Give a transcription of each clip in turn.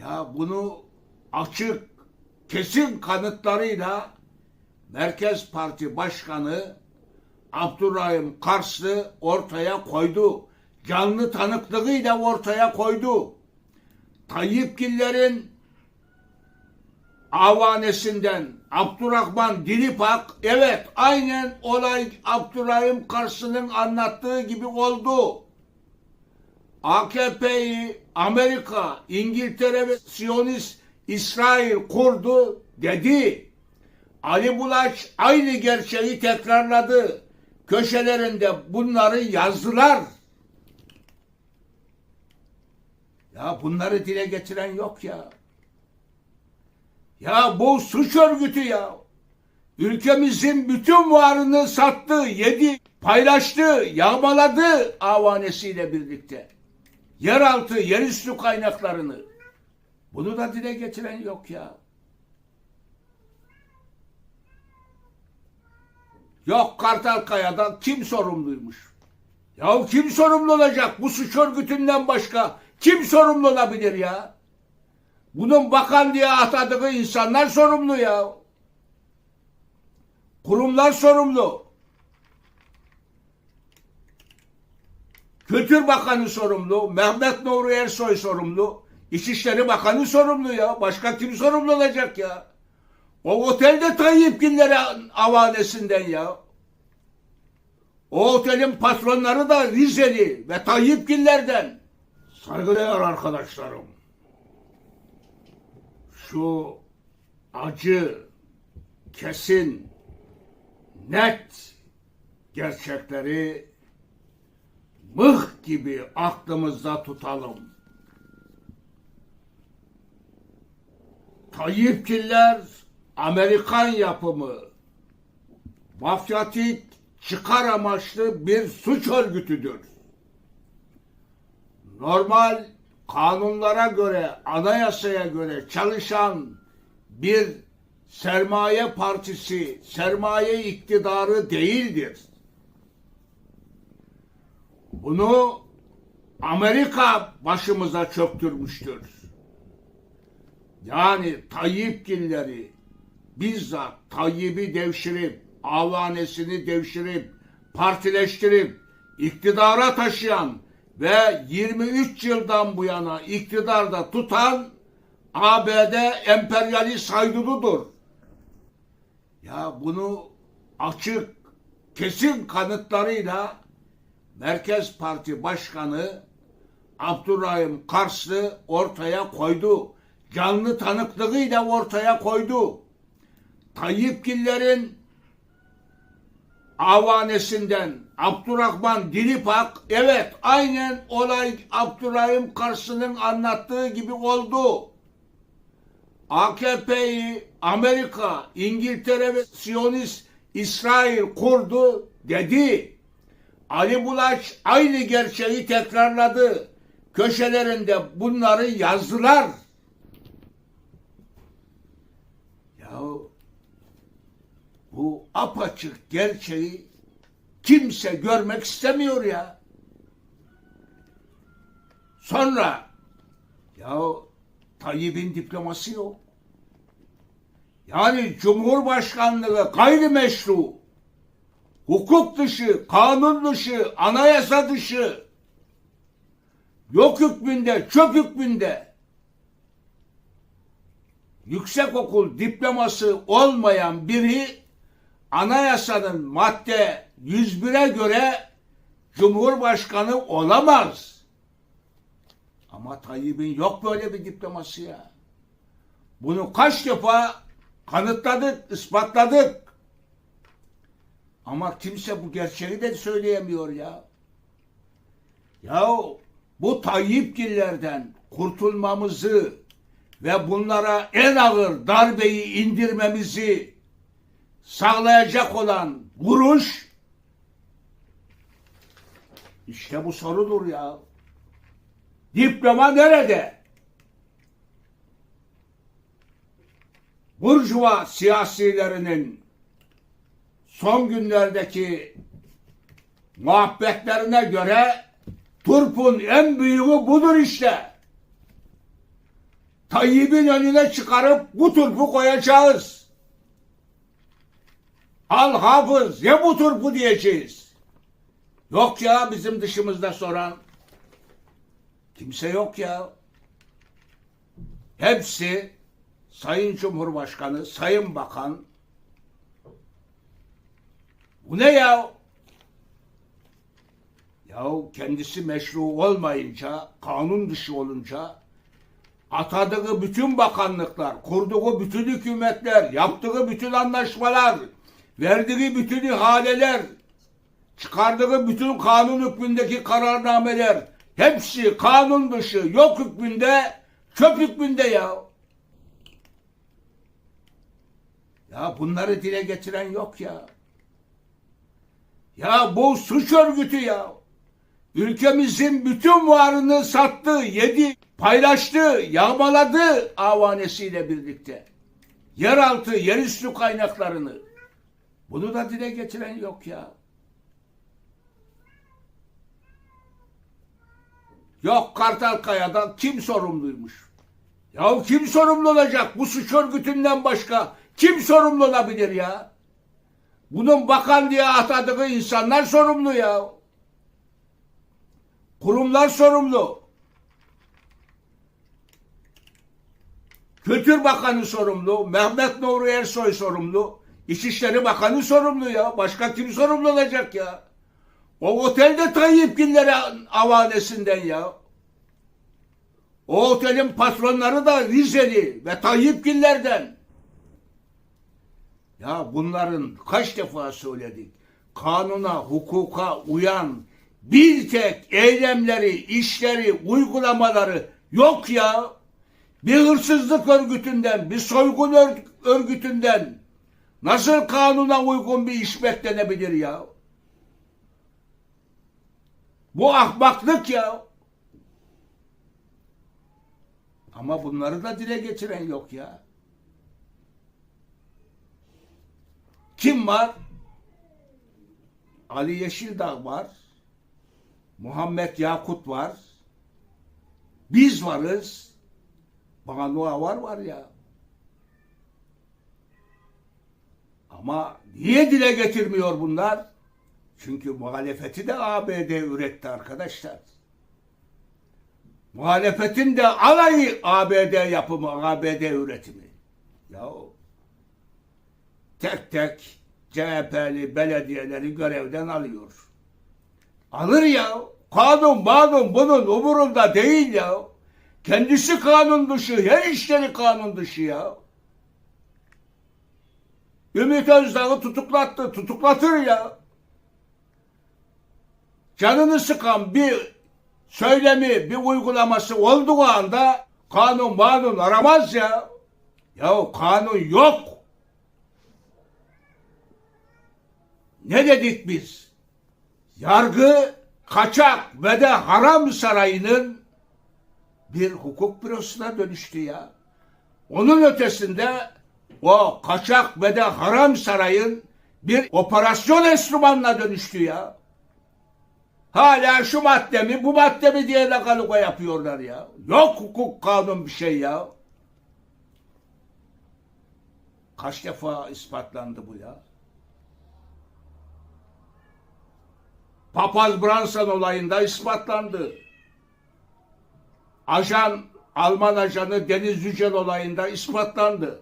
Ya bunu açık, kesin kanıtlarıyla Merkez Parti Başkanı Abdurrahim Karslı ortaya koydu. Canlı tanıklığıyla ortaya koydu. Tayyipgillerin avanesinden Abdurrahman Dilipak evet aynen olay Abdurrahim Karslı'nın anlattığı gibi oldu. AKP'yi Amerika, İngiltere ve Siyonist İsrail kurdu dedi. Ali Bulaş aynı gerçeği tekrarladı. Köşelerinde bunları yazdılar. Ya bunları dile getiren yok ya. Ya bu suç örgütü ya. Ülkemizin bütün varını sattı, yedi, paylaştı, yağmaladı avanesiyle birlikte. Yeraltı, yerüstü kaynaklarını. Bunu da dile getiren yok ya. Yok Kartalkaya'dan kim sorumluymuş? Ya kim sorumlu olacak bu suç örgütünden başka? Kim sorumlu olabilir ya? Bunun bakan diye atadığı insanlar sorumlu ya. Kurumlar sorumlu. Kültür Bakanı sorumlu, Mehmet Nuri Ersoy sorumlu, İçişleri Bakanı sorumlu ya. Başka kim sorumlu olacak ya? O otelde Tayyipgillere avanesinden ya. O otelin patronları da Rizeli ve Tayyipgillerden. Saygıdeğer arkadaşlarım. Şu acı, kesin, net gerçekleri mıh gibi aklımızda tutalım. Tayyipgiller Amerikan yapımı mafyatik çıkar amaçlı bir suç örgütüdür. Normal kanunlara göre, anayasaya göre çalışan bir sermaye partisi, sermaye iktidarı değildir. Bunu Amerika başımıza çöktürmüştür. Yani Tayyipgilleri bizzat Tayyip'i devşirip, avanesini devşirip, partileştirip, iktidara taşıyan ve 23 yıldan bu yana iktidarda tutan ABD emperyalist haydududur. Ya bunu açık, kesin kanıtlarıyla Merkez Parti Başkanı Abdurrahim Karslı ortaya koydu. Canlı tanıklığıyla ortaya koydu. Tayyipgillerin avanesinden Abdurrahman Dilipak evet aynen olay Abdurrahim Karslı'nın anlattığı gibi oldu. AKP'yi Amerika, İngiltere ve Siyonist İsrail kurdu dedi. Ali Bulaş aynı gerçeği tekrarladı. Köşelerinde bunları yazdılar. Ya bu apaçık gerçeği kimse görmek istemiyor ya. Sonra ya Tayyip'in diploması yok. Yani Cumhurbaşkanlığı gayrimeşru, hukuk dışı, kanun dışı, anayasa dışı, yok hükmünde, çöp hükmünde yüksek okul diploması olmayan biri anayasanın madde 101'e göre Cumhurbaşkanı olamaz. Ama Tayyip'in yok böyle bir diploması ya. Bunu kaç defa kanıtladık, ispatladık. Ama kimse bu gerçeği de söyleyemiyor ya. Ya bu Tayyipgillerden kurtulmamızı ve bunlara en ağır darbeyi indirmemizi sağlayacak olan vuruş işte bu sorudur ya. Diploma nerede? Burjuva siyasilerinin son günlerdeki muhabbetlerine göre turpun en büyüğü budur işte. Tayyip'in önüne çıkarıp bu turpu koyacağız. Al hafız ya bu turpu diyeceğiz. Yok ya bizim dışımızda soran. Kimse yok ya. Hepsi Sayın Cumhurbaşkanı, Sayın Bakan. Bu ne ya? Yahu kendisi meşru olmayınca, kanun dışı olunca atadığı bütün bakanlıklar, kurduğu bütün hükümetler, yaptığı bütün anlaşmalar, verdiği bütün ihaleler, çıkardığı bütün kanun hükmündeki kararnameler hepsi kanun dışı, yok hükmünde, çöp hükmünde ya. Ya bunları dile getiren yok ya. Ya bu suç örgütü ya. Ülkemizin bütün varını sattı, yedi, paylaştı, yağmaladı avanesiyle birlikte. Yeraltı, yerüstü kaynaklarını. Bunu da dile getiren yok ya. Yok Kartalkaya'dan kim sorumluymuş? Ya kim sorumlu olacak bu suç örgütünden başka? Kim sorumlu olabilir ya? Bunun bakan diye atadığı insanlar sorumlu ya. Kurumlar sorumlu. Kültür Bakanı sorumlu, Mehmet Nuri Ersoy sorumlu, İçişleri Bakanı sorumlu ya. Başka kim sorumlu olacak ya? O otelde Tayyipgillere avanesinden ya. O otelin patronları da Rizeli ve Tayyipgillerden. Ya bunların kaç defa söyledik. Kanuna, hukuka uyan bir tek eylemleri, işleri, uygulamaları yok ya. Bir hırsızlık örgütünden, bir soygun ör- örgütünden nasıl kanuna uygun bir iş beklenebilir ya? Bu ahmaklık ya. Ama bunları da dile getiren yok ya. Kim var? Ali Yeşildağ var. Muhammed Yakut var. Biz varız. Banu Avar var ya. Ama niye dile getirmiyor bunlar? Çünkü muhalefeti de ABD üretti arkadaşlar. Muhalefetin de alayı ABD yapımı, ABD üretimi. Yahu tek tek CHP'li belediyeleri görevden alıyor. Alır ya. Kanun kanun bunun umurunda değil ya. Kendisi kanun dışı, her işleri kanun dışı ya. Ümit Özdağ'ı tutuklattı, tutuklatır ya. Canını sıkan bir söylemi, bir uygulaması olduğu anda kanun kanun aramaz ya. Ya kanun yok. Ne dedik biz? Yargı kaçak ve de haram sarayının bir hukuk bürosuna dönüştü ya. Onun ötesinde o kaçak ve de haram sarayın bir operasyon enstrümanına dönüştü ya. Hala şu madde mi bu madde mi diye lakaluka yapıyorlar ya. Yok hukuk kanun bir şey ya. Kaç defa ispatlandı bu ya? Papaz Branson olayında ispatlandı. Ajan, Alman ajanı Deniz Yücel olayında ispatlandı.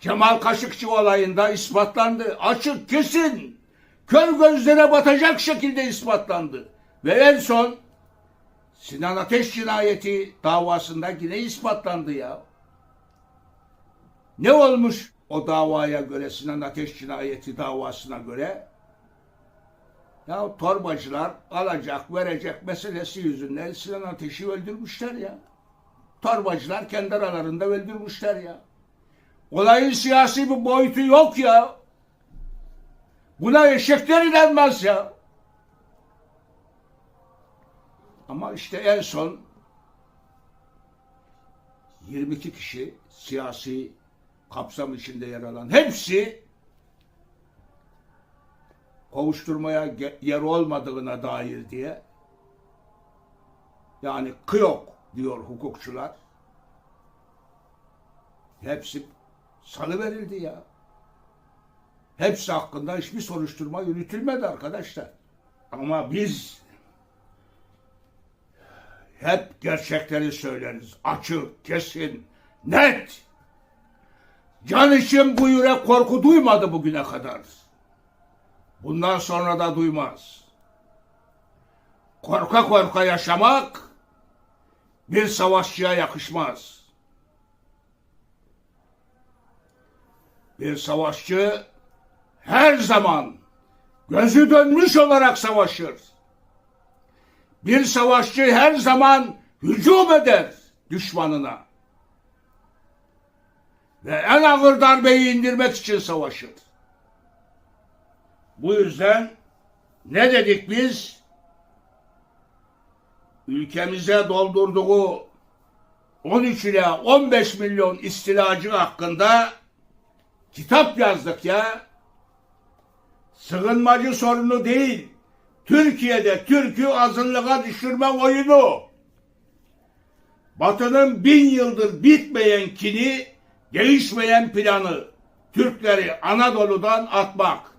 Kemal Kaşıkçı olayında ispatlandı. Açık kesin. Kör gözlere batacak şekilde ispatlandı. Ve en son Sinan Ateş cinayeti davasında yine ispatlandı ya. Ne olmuş o davaya göre Sinan Ateş cinayeti davasına göre? Ya torbacılar alacak verecek meselesi yüzünden Sinan Ateş'i öldürmüşler ya. Torbacılar kendi aralarında öldürmüşler ya. Olayın siyasi bir boyutu yok ya. Buna eşekler inanmaz ya. Ama işte en son 22 kişi siyasi kapsam içinde yer alan hepsi kovuşturmaya ge- yer olmadığına dair diye yani kıyok diyor hukukçular. Hepsi salıverildi ya. Hepsi hakkında hiçbir soruşturma yürütülmedi arkadaşlar. Ama biz hep gerçekleri söyleriz. Açık, kesin, net. Can için bu yürek korku duymadı bugüne kadar. Bundan sonra da duymaz. Korka korka yaşamak bir savaşçıya yakışmaz. Bir savaşçı her zaman gözü dönmüş olarak savaşır. Bir savaşçı her zaman hücum eder düşmanına. Ve en ağır darbeyi indirmek için savaşır. Bu yüzden ne dedik biz? Ülkemize doldurduğu 13 ile 15 milyon istilacı hakkında kitap yazdık ya. Sığınmacı sorunu değil. Türkiye'de Türk'ü azınlığa düşürme oyunu. Batı'nın bin yıldır bitmeyen kini, değişmeyen planı. Türkleri Anadolu'dan atmak.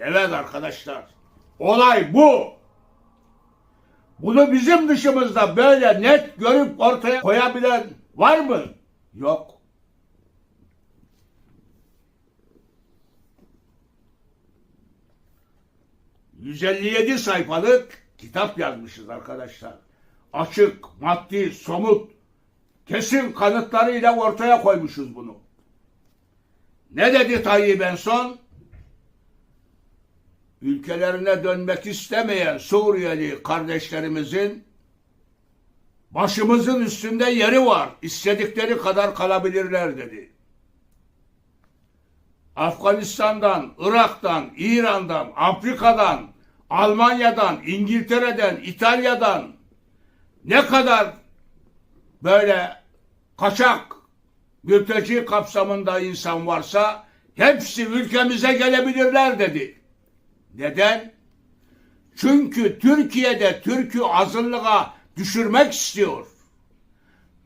Evet arkadaşlar. Olay bu. Bunu bizim dışımızda böyle net görüp ortaya koyabilen var mı? Yok. ...157 sayfalık kitap yazmışız arkadaşlar. Açık, maddi, somut, kesin kanıtlarıyla ortaya koymuşuz bunu. Ne dedi Tayyip en son? Ülkelerine dönmek istemeyen Suriyeli kardeşlerimizin başımızın üstünde yeri var. İstedikleri kadar kalabilirler dedi. Afganistan'dan, Irak'tan, İran'dan, Afrika'dan, Almanya'dan, İngiltere'den, İtalya'dan ne kadar böyle kaçak mülteci kapsamında insan varsa hepsi ülkemize gelebilirler dedi. Neden? Çünkü Türkiye'de Türk'ü azınlığa düşürmek istiyor.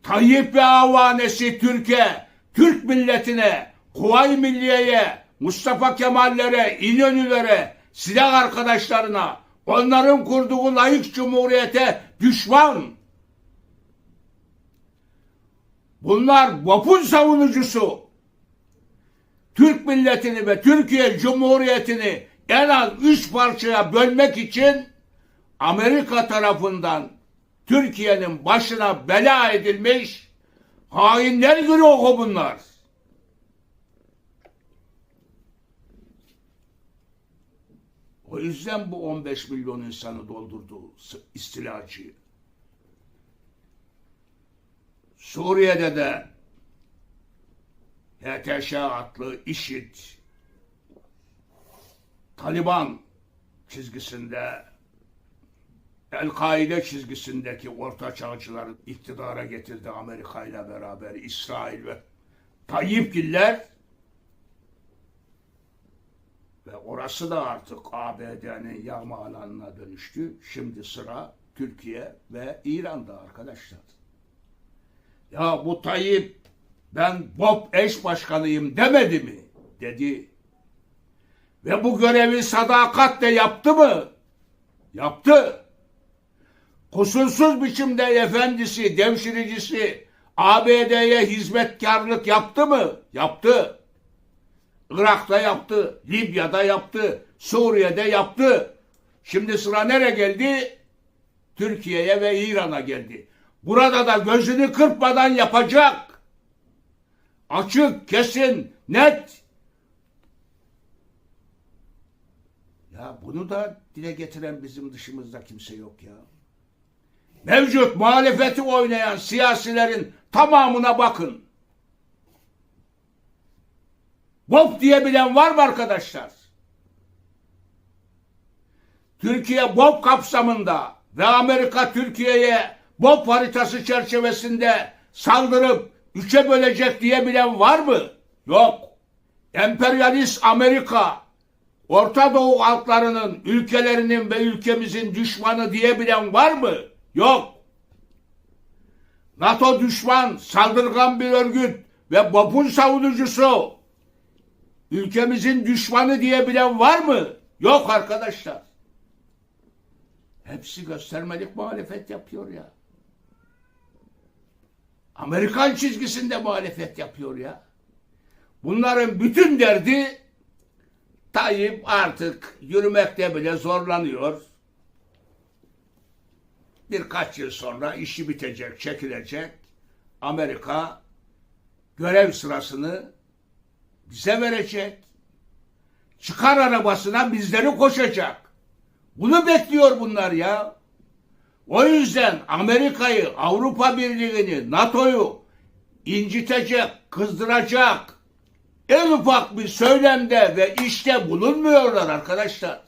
Tayyip ve avanesi Türkiye, Türk milletine, Kuvayi Milliye'ye, Mustafa Kemal'lere, İnönü'lere, silah arkadaşlarına, onların kurduğu layık cumhuriyete düşman. Bunlar vapun savunucusu. Türk milletini ve Türkiye Cumhuriyeti'ni en az üç parçaya bölmek için Amerika tarafından Türkiye'nin başına bela edilmiş hainler güruhu bunlar. O yüzden bu 15 milyon insanı doldurdu istilacıyı. Suriye'de de HTŞ adlı IŞİD Taliban çizgisinde El-Kaide çizgisindeki orta çağcıları iktidara getirdi Amerika ile beraber İsrail ve Tayyipgiller ve orası da artık ABD'nin yağma alanına dönüştü. Şimdi sıra Türkiye ve İran'da arkadaşlar. Ya bu Tayyip ben Bob eş başkanıyım demedi mi? Dedi. Ve bu görevi sadakatle yaptı mı? Yaptı. Kusursuz biçimde efendisi, devşiricisi ABD'ye hizmetkarlık yaptı mı? Yaptı. Irak'ta yaptı, Libya'da yaptı, Suriye'de yaptı. Şimdi sıra nereye geldi? Türkiye'ye ve İran'a geldi. Burada da gözünü kırpmadan yapacak. Açık, kesin, net. Ya bunu da dile getiren bizim dışımızda kimse yok ya. Mevcut muhalefeti oynayan siyasilerin tamamına bakın. BOP diyebilen var mı arkadaşlar? Türkiye BOP kapsamında ve Amerika Türkiye'ye BOP haritası çerçevesinde saldırıp üçe bölecek diyebilen var mı? Yok. Emperyalist Amerika Orta Doğu halklarının, ülkelerinin ve ülkemizin düşmanı diyebilen var mı? Yok. NATO düşman, saldırgan bir örgüt ve vapur savunucusu ülkemizin düşmanı diyebilen var mı? Yok arkadaşlar. Hepsi göstermelik muhalefet yapıyor ya. Amerikan çizgisinde muhalefet yapıyor ya. Bunların bütün derdi Tayyip artık yürümekte bile zorlanıyor. Birkaç yıl sonra işi bitecek, çekilecek. Amerika görev sırasını bize verecek. Çıkar arabasına bizleri koşacak. Bunu bekliyor bunlar ya. O yüzden Amerika'yı, Avrupa Birliği'ni, NATO'yu incitecek, kızdıracak en ufak bir söylemde ve işte bulunmuyorlar arkadaşlar.